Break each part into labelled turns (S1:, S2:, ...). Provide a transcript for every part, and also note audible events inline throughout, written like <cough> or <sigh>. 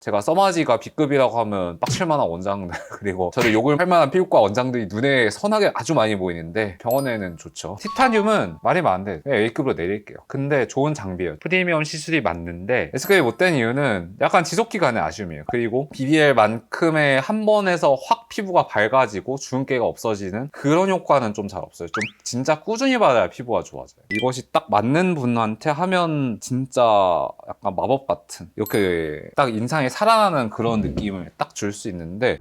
S1: 제가 써마지가 B급이라고 하면 빡칠 만한 원장들 <laughs> 그리고 저를 욕을 할 만한 피부과 원장들이 눈에 선하게 아주 많이 보이는데 병원에는 좋죠. 티타늄은 말이 많은데 그냥 A급으로 내릴게요. 근데 좋은 장비예요. 프리미엄 시술이 맞는데 S급이 못 된 이유는 약간 지속기간의 아쉬움이에요. 그리고 BBL만큼의 한 번에서 확 피부가 밝아지고 주근깨가 없어지는 그런 효과는 좀 잘 없어요. 좀 진짜 꾸준히 받아야 피부가 좋아져요. 이것이 딱 맞는 분한테 하면 진짜 약간 마법 같은 이렇게 딱 인상이 살아나는 그런 느낌을 딱 줄 수 있는데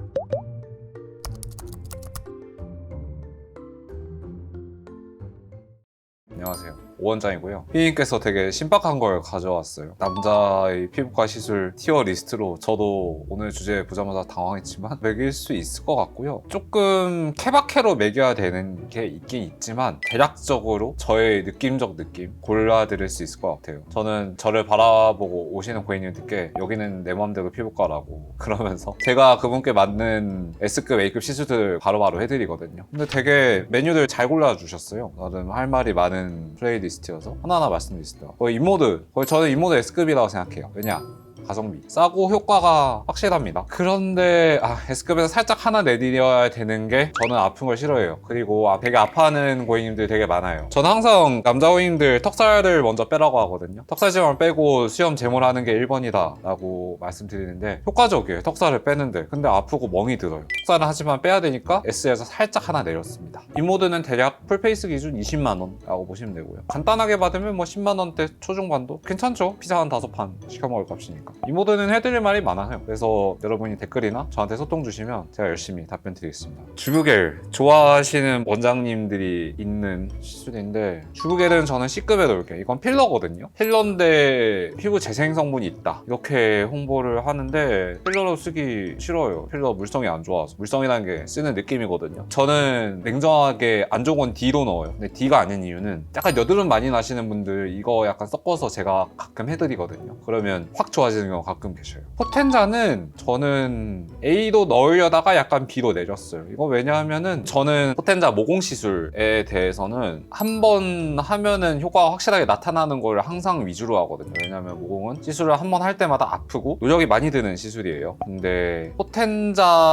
S1: 원장이고요. 피디님께서 되게 신박한 걸 가져왔어요. 남자의 피부과 시술 티어 리스트로 저도 오늘 주제 보자마자 당황했지만 매길 수 있을 것 같고요. 조금 케바케로 매겨야 되는 게 있긴 있지만 대략적으로 저의 느낌적 느낌 골라드릴 수 있을 것 같아요. 저는 저를 바라보고 오시는 고객님들께 여기는 내 마음대로 피부과라고 <laughs> 그러면서 제가 그분께 맞는 S급, A급 시술들 바로바로 해드리거든요. 근데 되게 메뉴들 잘 골라주셨어요. 나름 할 말이 많은 플레이리스트 여서 하나하나 말씀드리겠습니다. 거의 인모드, 거의 저는 인모드 S급이라고 생각해요. 왜냐? 가성비. 싸고 효과가 확실합니다. 그런데 아, S급에서 살짝 하나 내드려야 되는 게 저는 아픈 걸 싫어해요. 그리고 아, 되게 아파하는 고객님들 되게 많아요. 저는 항상 남자 고객님들 턱살을 먼저 빼라고 하거든요. 턱살 지방을 빼고 수염 제모를 하는 게 1번이다 라고 말씀드리는데 효과적이에요 턱살을 빼는데. 근데 아프고 멍이 들어요. 턱살은 하지만 빼야 되니까 S에서 살짝 하나 내렸습니다. 이 모드는 대략 풀페이스 기준 20만원 라고 보시면 되고요. 간단하게 받으면 뭐 10만원대 초중반도? 괜찮죠? 피자 한 다섯 판 시켜 먹을 값이니까 이 모드는 해드릴 말이 많아요. 그래서 여러분이 댓글이나 저한테 소통 주시면 제가 열심히 답변 드리겠습니다. 주부겔 좋아하시는 원장님들이 있는 시술인데 주부겔은 저는 C급에 넣을게요. 이건 필러거든요. 필러인데 피부 재생 성분이 있다. 이렇게 홍보를 하는데 필러로 쓰기 싫어요. 필러 물성이 안 좋아서 물성이라는 게 쓰는 느낌이거든요. 저는 냉정하게 안 좋은 건 D로 넣어요. 근데 D가 아닌 이유는 약간 여드름 많이 나시는 분들 이거 약간 섞어서 제가 가끔 해드리거든요. 그러면 확 좋아지 는 경우가 가끔 계셔요. 포텐자는 저는 A로 넣으려다가 약간 B로 내렸어요. 이거 왜냐하면은 저는 포텐자 모공 시술에 대해서는 한 번 하면은 효과가 확실하게 나타나는 걸 항상 위주로 하거든요. 왜냐하면 모공은 시술을 한 번 할 때마다 아프고 노력이 많이 드는 시술이에요. 근데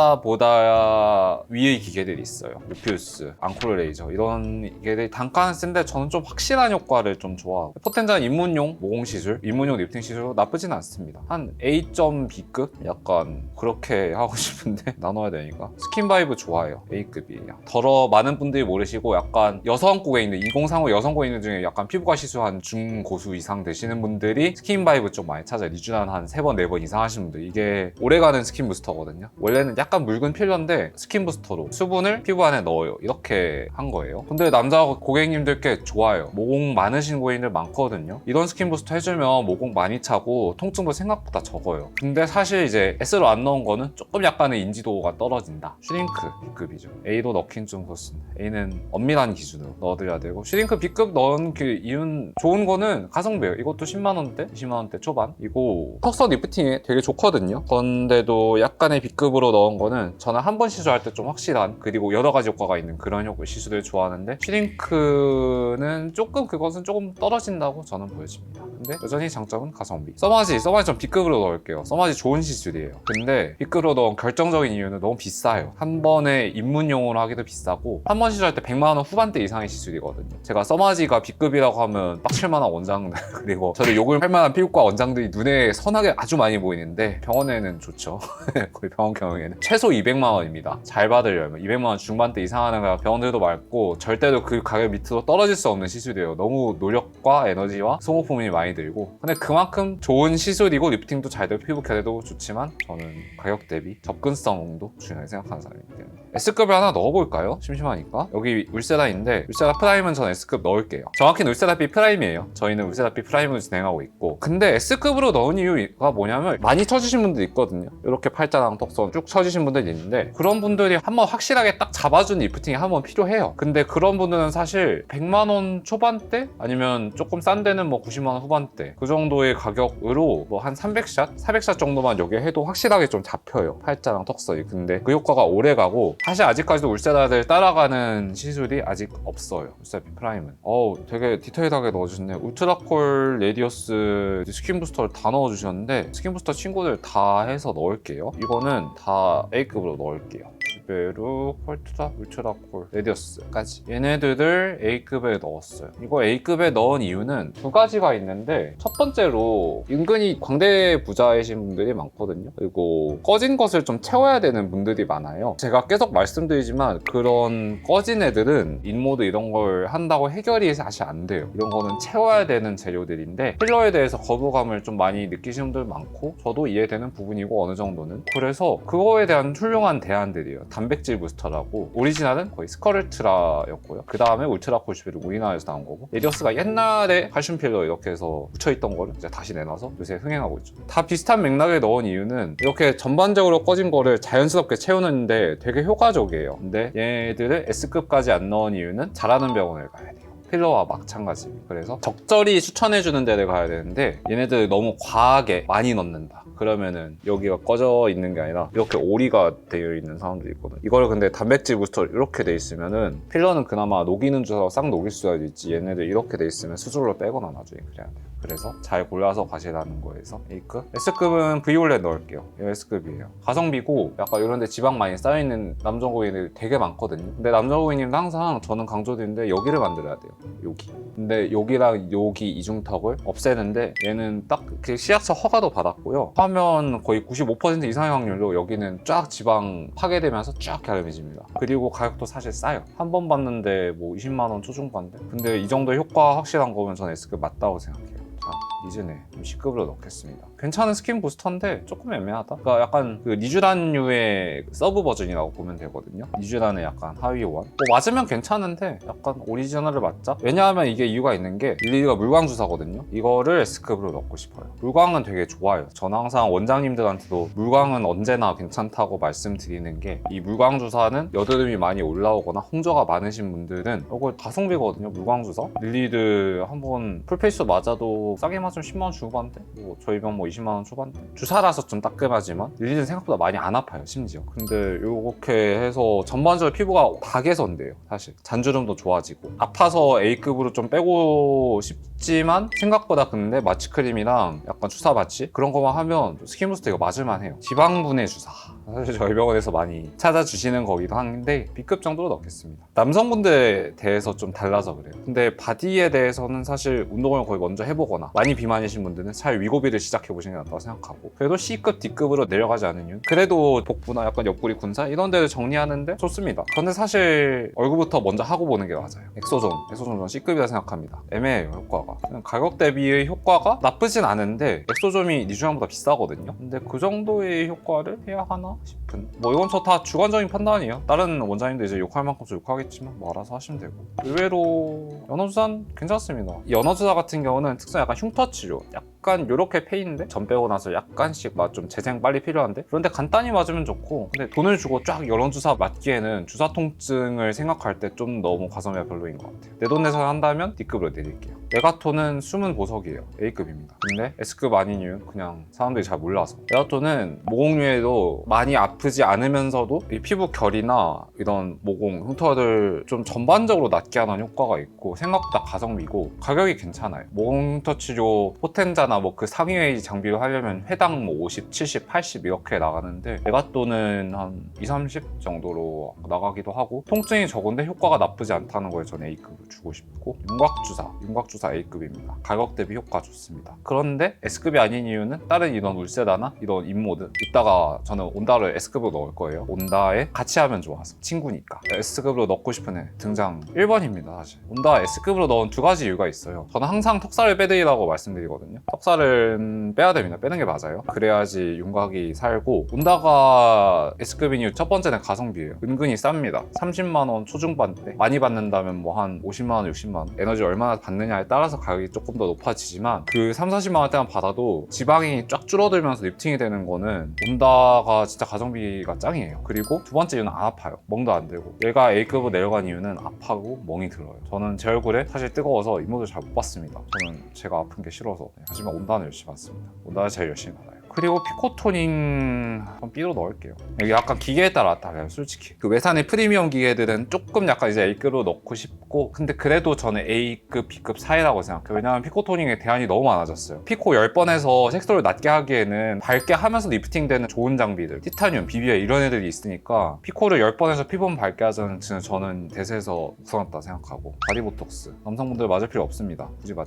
S1: 포텐자보다 위의 기계들이 있어요. 루피우스, 앙코르 레이저 이런 기계들이 단가는 센데 저는 좀 확실한 효과를 좀 좋아하고 포텐자는 입문용 모공 시술, 입문용 리프팅 시술 나쁘진 않습니다. 한 A.B급 약간 그렇게 <laughs> 하고 싶은데 <laughs> 나눠야 되니까 스킨 바이브 좋아요. A급이에요. 더러 많은 분들이 모르시고 약간 여성 고객님들 2035 여성 고객님들 중에 약간 피부과 시술 한 중고수 이상 되시는 분들이 스킨 바이브 좀 많이 찾아요. 리쥬난 한 3번, 4번 이상 하시는 분들 이게 오래가는 스킨 부스터거든요. 원래는 약간 묽은 필러인데 스킨 부스터로 수분을 피부 안에 넣어요. 이렇게 한 거예요. 근데 남자 고객님들께 좋아요. 모공 많으신 고객님들 많거든요. 이런 스킨 부스터 해주면 모공 많이 차고 통증도 생 각보다 적어요. 근데 사실 이제 S로 안 넣은 거는 조금 약간의 인지도가 떨어진다. 슈링크 B급이죠. A도 넣긴 좀 그렇습니다. A는 엄밀한 기준으로 넣어드려야 되고 슈링크 B급 넣은 그 이유는 좋은 거는 가성비예요. 이것도 10만 원대, 20만 원대 초반. 이거 턱선 리프팅에 되게 좋거든요. 그런데도 약간의 B급으로 넣은 거는 저는 한 번 시술할 때 좀 확실한 그리고 여러 가지 효과가 있는 그런 효과 시술을 좋아하는데 슈링크는 조금 그것은 조금 떨어진다고 저는 보여집니다. 근데 여전히 장점은 가성비. 써마지, 써마지 좀 B급으로 넣을게요. 써마지 좋은 시술이에요. 근데 B급으로 넣은 결정적인 이유는 너무 비싸요. 한 번에 입문용으로 하기도 비싸고 한 번 시술할 때 100만 원 후반대 이상의 시술이거든요. 제가 써마지가 B급이라고 하면 빡칠 만한 원장들 그리고 저를 욕을 할 만한 피부과 원장들이 눈에 선하게 아주 많이 보이는데 병원에는 좋죠. <laughs> 거의 병원 경영에는 최소 200만 원입니다. 잘 받으려면 200만 원 중반대 이상 하는 가 병원들도 많고 절대로 그 가격 밑으로 떨어질 수 없는 시술이에요. 너무 노력과 에너지와 소모품이 많이 들고 근데 그만큼 좋은 시술이고 리프팅도 잘 되고 피부 결에도 좋지만 저는 가격 대비 접근성도 중요하게 생각하는 사람이기 때문에. S급을 하나 넣어볼까요? 심심하니까. 여기 울세라인데 울세라 프라임은 전 S급 넣을게요. 정확히는 울세라 B 프라임이에요. 저희는 울세라 B 프라임으로 진행하고 있고. 근데 S급으로 넣은 이유가 뭐냐면 많이 쳐주신 분들 있거든요. 이렇게 팔자랑 턱선 쭉 쳐주신 분들이 있는데 그런 분들이 한번 확실하게 딱 잡아주는 리프팅이 한번 필요해요. 근데 그런 분들은 사실 100만 원 초반대? 아니면 조금 싼 데는 뭐 90만 원 후반대? 그 정도의 가격으로 뭐한 300샷? 400샷 정도만 여기 해도 확실하게 좀 잡혀요. 팔자랑 턱선이. 근데 그 효과가 오래 가고 사실 아직까지도 울세다들 따라가는 시술이 아직 없어요. 울세피 프라임은. 어우 되게 디테일하게 넣어주셨네요. 울트라콜 레디어스 스킨 부스터를 다 넣어주셨는데 스킨 부스터 친구들 다 해서 넣을게요. 이거는 다 A급으로 넣을게요. 주베루, 콜트라, 울트라콜, 레디어스까지. 얘네들을 A급에 넣었어요. 이거 A급에 넣은 이유는 두 가지가 있는데 첫 번째로 은근히 광대 부자이신 분들이 많거든요. 그리고 꺼진 것을 좀 채워야 되는 분들이 많아요. 제가 계속 말씀드리지만 그런 꺼진 애들은 인모드 이런 걸 한다고 해결이 사실 안 돼요. 이런 거는 채워야 되는 재료들인데 필러에 대해서 거부감을 좀 많이 느끼시는 분들 많고 저도 이해되는 부분이고 어느 정도는. 그래서 그거에 대한 훌륭한 대안들이에요 단백질 부스터라고 오리지널은 거의 스커르트라였고요 그 다음에 울트라 콜슈베르 우리나라에서 나온 거고 에디어스가 옛날에 칼슘 필러 이렇게 해서 묻혀있던 거를 이제 다시 내놔서 요새 흥행하고 있죠 다 비슷한 맥락에 넣은 이유는 이렇게 전반적으로 꺼진 거를 자연스럽게 채우는데 되게 효과적이에요 근데 얘네들을 S급까지 안 넣은 이유는 잘하는 병원을 가야 돼요 필러와 마찬가지. 그래서 적절히 추천해주는 데를 가야 되는데 얘네들 너무 과하게 많이 넣는다. 그러면은 여기가 꺼져 있는 게 아니라 이렇게 오리가 되어 있는 사람도 있거든. 이걸 근데 단백질 부스터 이렇게 돼 있으면은 필러는 그나마 녹이는 주사로 싹 녹일 수가 있지. 얘네들 이렇게 돼 있으면 수술로 빼거나 나중에 그래야 돼요. 그래서 잘 골라서 가시라는 거에서 A급. S급은 V올렛 넣을게요. 이거 S급이에요. 가성비고 약간 이런 데 지방 많이 쌓여있는 남성고인들 되게 많거든요. 근데 남성고인님도 항상 저는 강조드리는데 여기를 만들어야 돼요. 여기. 근데 여기랑 여기 이중턱을 없애는데 얘는 딱그 시약처 허가도 받았고요. 하면 거의 95% 이상의 확률로 여기는 쫙 지방 파괴되면서 쫙 갸름해집니다. 그리고 가격도 사실 싸요. 한번 받는데 뭐 20만 원 초중반대. 근데 이 정도 효과 확실한 거면 저는 S급 맞다고 생각해요. 자, 니즈네 좀 C급으로 넣겠습니다. 괜찮은 스킨 부스터인데 조금 애매하다. 그러니까 약간 그 니쥬란류의 서브 버전이라고 보면 되거든요. 니쥬란의 약간 하위원. 뭐 맞으면 괜찮은데 약간 오리지널을 맞자? 왜냐하면 이게 이유가 있는 게 릴리가 물광 주사거든요. 이거를 S급으로 넣고 싶어요. 물광은 되게 좋아요. 저는 항상 원장님들한테도 물광은 언제나 괜찮다고 말씀드리는 게 이 물광 주사는 여드름이 많이 올라오거나 홍조가 많으신 분들은 이거 가성비거든요. 물광 주사. 릴리들 한번 풀페이스 맞아도 싸게 맞으 면 10만 원 주고 받는데 뭐 저희 병 뭐 20만 원 초반대. 주사라서 좀 따끔하지만 릴리는 생각보다 많이 안 아파요. 심지어. 근데 이렇게 해서 전반적으로 피부가 다 개선돼요. 사실 잔주름도 좋아지고 아파서 A급으로 좀 빼고 싶지만 생각보다 근데 마취크림이랑 약간 주사 마취 그런 거만 하면 스킨 부스터 이거 맞을만 해요. 지방분해 주사. 사실 저희 병원에서 많이 찾아주시는 거기도 한데 B급 정도로 넣겠습니다. 남성분들에 대해서 좀 달라서 그래요. 근데 바디에 대해서는 사실 운동을 거의 먼저 해보거나 많이 비만이신 분들은 차라리 위고비를 시작해보시는 게 낫다고 생각하고 그래도 C급, D급으로 내려가지 않은 이유 그래도 복부나 약간 옆구리 군살 이런 데를 정리하는데 좋습니다. 그런데 사실 얼굴부터 먼저 하고 보는 게 맞아요. 엑소존, 엑소존 전 C급이라 생각합니다. 애매해요 효과가. 가격 대비의 효과가 나쁘진 않은데 엑소점이 니주랑보다 비싸거든요. 근데 그 정도의 효과를 해야 하나 싶은. 뭐 이건 저 다 주관적인 판단이에요. 다른 원장님도 이제 욕할 만큼 좀 욕하겠지만 뭐 알아서 하시면 되고. 의외로 연어주사는 괜찮습니다. 이 연어주사 같은 경우는 특성 약간 흉터 치료. 약간 이렇게 페인데 전 빼고 나서 약간씩 막 좀 재생 빨리 필요한데 그런데 간단히 맞으면 좋고 근데 돈을 주고 쫙 연어주사 맞기에는 주사 통증을 생각할 때 좀 너무 가성비가 별로인 것 같아요. 내 돈 내서 한다면 D급으로 내릴게요. 메가톤은 숨은 보석이에요. A급입니다. 근데 S급 아닌 이유는 그냥 사람들이 잘 몰라서. 메가톤은 모공류에도 많이 아프지 않으면서도 이 피부 결이나 이런 모공 흉터들 좀 전반적으로 낫게 하는 효과가 있고 생각보다 가성비고 가격이 괜찮아요. 모공 흉터 치료 포텐자나 뭐 그 상위웨이 장비를 하려면 회당 뭐 50, 70, 80 이렇게 나가는데 메가톤은 한 2, 30 정도로 나가기도 하고 통증이 적은데 효과가 나쁘지 않다는 거에 저는 A급을 주고 싶고 윤곽주사, 윤곽주사 A급입니다. 가격 대비 효과 좋습니다. 그런데 S급이 아닌 이유는 다른 이런 울세다나 이런 인모드 이따가 저는 온다를 S급으로 넣을 거예요. 온다에 같이 하면 좋아서 친구니까 S급으로 넣고 싶은 애 등장 1번입니다 사실. 온다 S급으로 넣은 두 가지 이유가 있어요. 저는 항상 턱살을 빼드리라고 말씀드리거든요. 턱살은 빼야 됩니다. 빼는 게 맞아요. 그래야지 윤곽이 살고 온다가 S급인 이유 첫 번째는 가성비예요. 은근히 쌉니다. 30만 원 초중반대 많이 받는다면 뭐 한 50만 원, 60만 원 에너지 얼마나 받느냐에 따라서 가격이 조금 더 높아지지만 그 3, 40만 원대만 받아도 지방이 쫙 줄어들면서 리프팅이 되는 거는 온다가 진짜 가성비가 짱이에요. 그리고 두 번째 이유는 안 아파요. 멍도 안 들고. 얘가 A급으로 내려간 이유는 아파고 멍이 들어요. 저는 제 얼굴에 사실 뜨거워서 이모들 잘못 봤습니다. 저는 제가 아픈 게 싫어서. 네, 하지만 온다는 열심히 봤습니다. 온다는 제일 열심히 받아요. 그리고 피코토닝 한번 B로 넣을게요. 여기 약간 기계에 따라 달라요, 솔직히. 그 외산의 프리미엄 기계들은 조금 약간 이제 A급으로 넣고 싶고, 근데 그래도 저는 A급, B급 사이라고 생각해요. 왜냐면 피코토닝에 대안이 너무 많아졌어요. 피코 10번에서 색소를 낮게 하기에는 밝게 하면서 리프팅 되는 좋은 장비들, 티타늄, BBA 이런 애들이 있으니까 피코를 10번에서 P번 밝게 하자는 저는 대세에서 우선했다 생각하고 바디보톡스 남성분들 맞을 필요 없습니다. 굳이 맞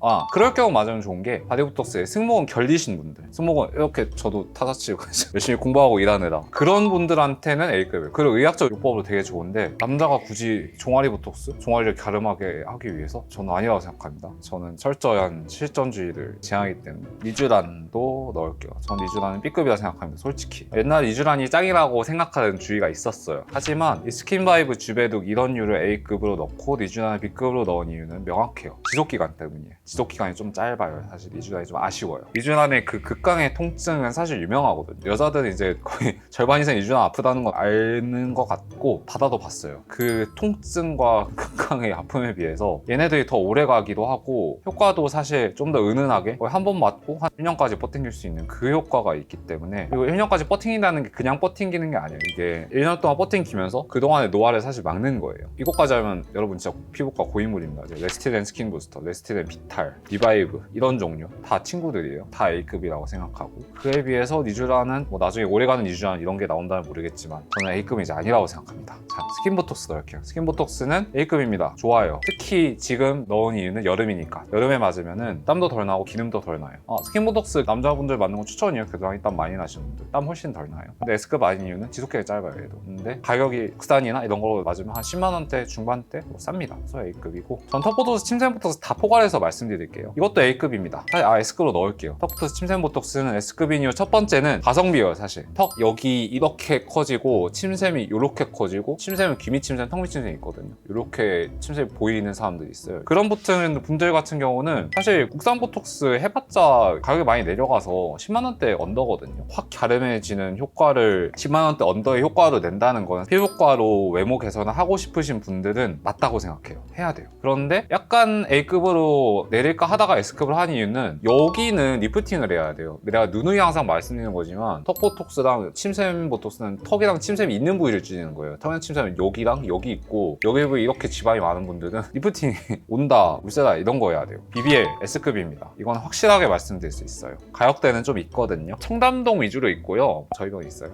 S1: 아 그럴 경우 맞으면 좋은 게 바디보톡스에 승모근 결리신 분들. 승모근 이렇게 저도 타자치고 <laughs> 열심히 공부하고 일하느라 그런 분들한테는 A급이에요. 그리고 의학적 요법으로 되게 좋은데 남자가 굳이 종아리 보톡스 종아리를 갸름하게 하기 위해서 저는 아니라고 생각합니다. 저는 철저한 실전주의를 지향하기 때문에 리쥬란도 넣을게요. 전 리쥬란은 B급이라 생각합니다 솔직히. 옛날 리쥬란이 짱이라고 생각하는 주의가 있었어요. 하지만 이 스킨바이브 주베둑 이런 류를 A급으로 넣고 리쥬란을 B급으로 넣은 이유는 명확해요. 지속기간 때문이에요 지속 기간이 좀 짧아요. 사실 리쥬란이 좀 아쉬워요. 리쥬란의 그 극강의 통증은 사실 유명하거든요. 여자들은 이제 거의 <laughs> 절반 이상 리쥬란 아프다는 걸 아는 것 같고 받아도 봤어요. 그 통증과 <laughs> 극강의 아픔에 비해서 얘네들이 더 오래 가기도 하고 효과도 사실 좀 더 은은하게 한 번 맞고 한 1년까지 버팅길 수 있는 그 효과가 있기 때문에 그리고 1년까지 버팅긴다는 게 그냥 버팅기는 게 아니에요. 이게 1년 동안 버팅기면서 그동안의 노화를 사실 막는 거예요. 이것까지 하면 여러분 진짜 피부과 고인물입니다. 레스티덴 스킨 부스터, 레스티덴 비 탈, 리바이브 이런 종류 다 친구들이에요. 다 A급이라고 생각하고 그에 비해서 니쥬라는 뭐 나중에 오래가는 니쥬란 이런 게 나온다면 모르겠지만 저는 A급이 이제 아니라고 생각합니다. 자 스킨보톡스 넣을게요. 스킨보톡스는 A급입니다. 좋아요. 특히 지금 넣은 이유는 여름이니까 여름에 맞으면은 땀도 덜 나고 기름도 덜 나요. 아, 스킨보톡스 남자분들 맞는 건 추천이에요. 그동안 땀 많이 나시는 분들 땀 훨씬 덜 나요. 근데 S급 아닌 이유는 지속기간이 짧아요. 얘도. 근데 가격이 국산이나 이런 걸로 맞으면 한 10만 원대 중반대 뭐 쌉니다. 그래서 A급이고 전 턱보톡스 침샘보톡스 다 포괄해서 말씀 드릴게요. 이것도 A급입니다. 아 S급으로 넣을게요. 턱보톡스 침샘 보톡스는 S급인 이유 첫 번째는 가성비예요 사실. 턱 여기 이렇게 커지고 침샘이 이렇게 커지고 침샘은 귀밑 침샘, 턱밑 침샘이 있거든요. 이렇게 침샘이 보이는 사람들이 있어요. 그런 붙은 분들 같은 경우는 사실 국산 보톡스 해봤자 가격이 많이 내려가서 10만 원대 언더거든요. 확 갸름해지는 효과를 10만 원대 언더의 효과로 낸다는 거는 피부과로 외모 개선을 하고 싶으신 분들은 맞다고 생각해요. 해야 돼요. 그런데 약간 A급으로 내릴까 하다가 S급을 한 이유는 여기는 리프팅을 해야 돼요. 내가 누누이 항상 말씀드리는 거지만 턱 보톡스랑 침샘 보톡스는 턱이랑 침샘이 있는 부위를 찌는 거예요. 턱이랑 침샘은 여기랑 여기 있고 여기 부위 이렇게 지방이 많은 분들은 <laughs> 리프팅이 온다, 울세다 이런 거 해야 돼요. BBL S급입니다. 이건 확실하게 말씀드릴 수 있어요. 가격대는 좀 있거든요. 청담동 위주로 있고요. 저희가 있어요.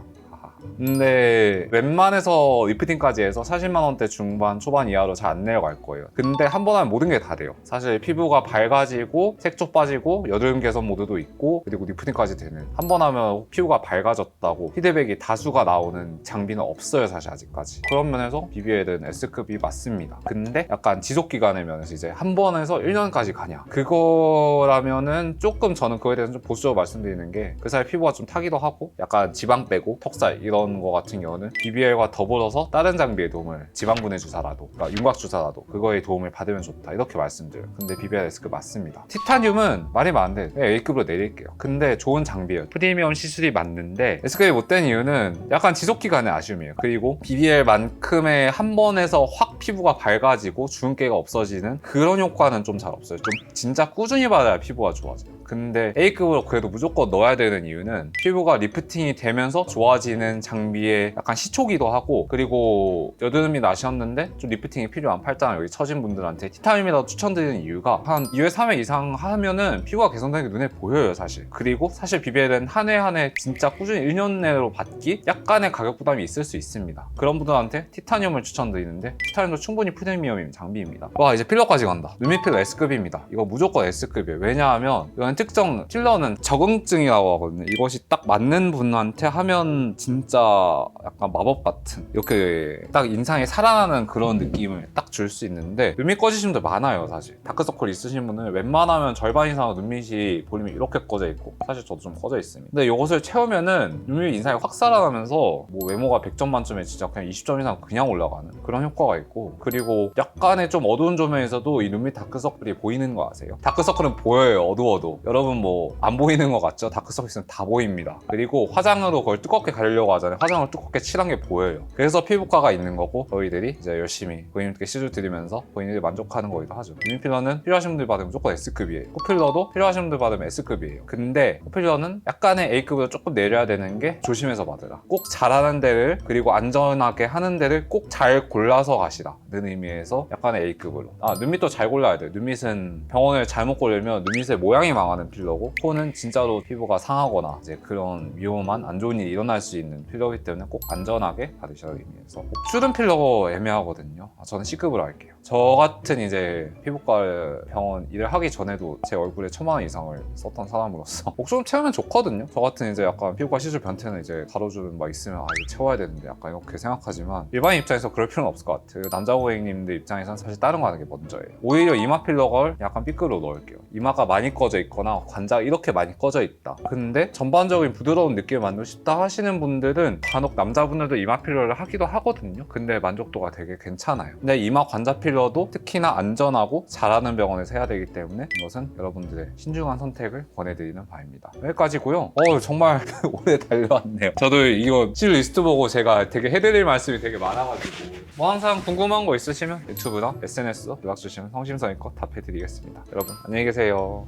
S1: 근데 웬만해서 리프팅까지 해서 40만 원대 중반 초반 이하로 잘 안 내려갈 거예요. 근데 한 번 하면 모든 게 다 돼요. 사실 피부가 밝아지고 색조 빠지고 여드름 개선 모드도 있고 그리고 리프팅까지 되는 한 번 하면 피부가 밝아졌다고 피드백이 다수가 나오는 장비는 없어요 사실 아직까지. 그런 면에서 BBL은 S급이 맞습니다. 근데 약간 지속 기간의 면에서 이제 한 번에서 1년까지 가냐 그거라면은 조금 저는 그거에 대해서 좀 보수적으로 말씀드리는 게 그 사이 피부가 좀 타기도 하고 약간 지방 빼고 턱살 이런 거 같은 경우는 BBL과 더불어서 다른 장비의 도움을 지방분해 주사라도 그러니까 윤곽 주사라도 그거의 도움을 받으면 좋다. 이렇게 말씀드려요. 근데 BBL S급 맞습니다. 티타늄은 말이 많은데 그냥 A급으로 내릴게요. 근데 좋은 장비예요. 프리미엄 시술이 맞는데 S급이 못 된 이유는 약간 지속기간의 아쉬움이에요. 그리고 BBL만큼의 한 번에서 확 피부가 밝아지고 주근깨가 없어지는 그런 효과는 좀 잘 없어요. 좀 진짜 꾸준히 받아야 피부가 좋아져요 근데 A급으로 그래도 무조건 넣어야 되는 이유는 피부가 리프팅이 되면서 좋아지는 장비의 약간 시초기도 하고 그리고 여드름이 나셨는데 좀 리프팅이 필요한 팔짱 여기 처진 분들한테 티타늄이라도 추천드리는 이유가 한 2회 3회 이상 하면은 피부가 개선되는 게 눈에 보여요 사실. 그리고 사실 BBL은 한 해 한 해 진짜 꾸준히 1년 내로 받기 약간의 가격 부담이 있을 수 있습니다. 그런 분들한테 티타늄을 추천드리는데 티타늄도 충분히 프리미엄인 장비입니다. 와 이제 필러까지 간다. 루미필러 S급입니다. 이거 무조건 S급이에요. 왜냐하면 이건 특정 필러는 적응증이라고 하거든요. 이것이 딱 맞는 분한테 하면 진짜 약간 마법 같은 이렇게 딱 인상이 살아나는 그런 느낌을 딱 줄 수 있는데 눈밑 꺼지신 분들 많아요 사실 다크서클 있으신 분은 웬만하면 절반 이상은 눈밑이 볼륨이 이렇게 꺼져 있고 사실 저도 좀 꺼져 있습니다 근데 이것을 채우면은 눈밑 인상이 확 살아나면서 뭐 외모가 100점 만점에 진짜 그냥 20점 이상 그냥 올라가는 그런 효과가 있고 그리고 약간의 좀 어두운 조명에서도 이 눈밑 다크서클이 보이는 거 아세요? 다크서클은 보여요 어두워도 여러분 뭐 안 보이는 것 같죠? 다크서클 있으면 다 보입니다. 그리고 화장으로 그걸 두껍게 가리려고 하잖아요. 화장을 두껍게 칠한 게 보여요. 그래서 피부과가 있는 거고 저희들이 이제 열심히 고객님들께 시술 드리면서 고객님들이 만족하는 거기도 하죠. 눈필러는 필요하신 분들 받으면 무조건 S급이에요. 코필러도 필요하신 분들 받으면 S급이에요. 근데 코필러는 약간의 A급으로 조금 내려야 되는 게 조심해서 받으라. 꼭 잘하는 데를 그리고 안전하게 하는 데를 꼭 잘 골라서 가시라는 의미에서 약간의 A급으로. 아 눈밑도 잘 골라야 돼요. 눈밑은 병원을 잘못 고르면 눈밑의 모양이 망하 는 필러고 코는 진짜로 피부가 상하거나 이제 그런 위험한 안 좋은 일이 일어날 수 있는 필러이기 때문에 꼭 안전하게 받으셔야 의미에서 옥주름 필러 애매하거든요. 아, 저는 C급으로 할게요. 저 같은 이제 피부과 병원 일을 하기 전에도 제 얼굴에 천만 원 이상을 썼던 사람으로서 <laughs> 옥주름 채우면 좋거든요. 저 같은 이제 약간 피부과 시술 변태는 이제 가로주름 막 있으면 아 이거 채워야 되는데 약간 이렇게 생각하지만 일반인 입장에서 그럴 필요는 없을 것 같아요. 남자 고객님들 입장에서는 사실 다른 거 하는 게 먼저예요. 오히려 이마 필러걸 약간 삐끗으로 넣을게요. 이마가 많이 꺼져 있거나 관자가 이렇게 많이 꺼져 있다. 근데 전반적인 부드러운 느낌을 만들고 싶다 하시는 분들은 간혹 남자분들도 이마 필러를 하기도 하거든요. 근데 만족도가 되게 괜찮아요. 근데 이마 관자 필러도 특히나 안전하고 잘하는 병원에서 해야 되기 때문에 이것은 여러분들의 신중한 선택을 권해드리는 바입니다. 여기까지고요. 어 정말 <laughs> 오래 달려왔네요. 저도 이거 실 리스트 보고 제가 되게 해드릴 말씀이 되게 많아가지고. 뭐 항상 궁금한 거 있으시면 유튜브나 SNS 연락 주시면 성심성의껏 답해드리겠습니다. 여러분 안녕히 계세요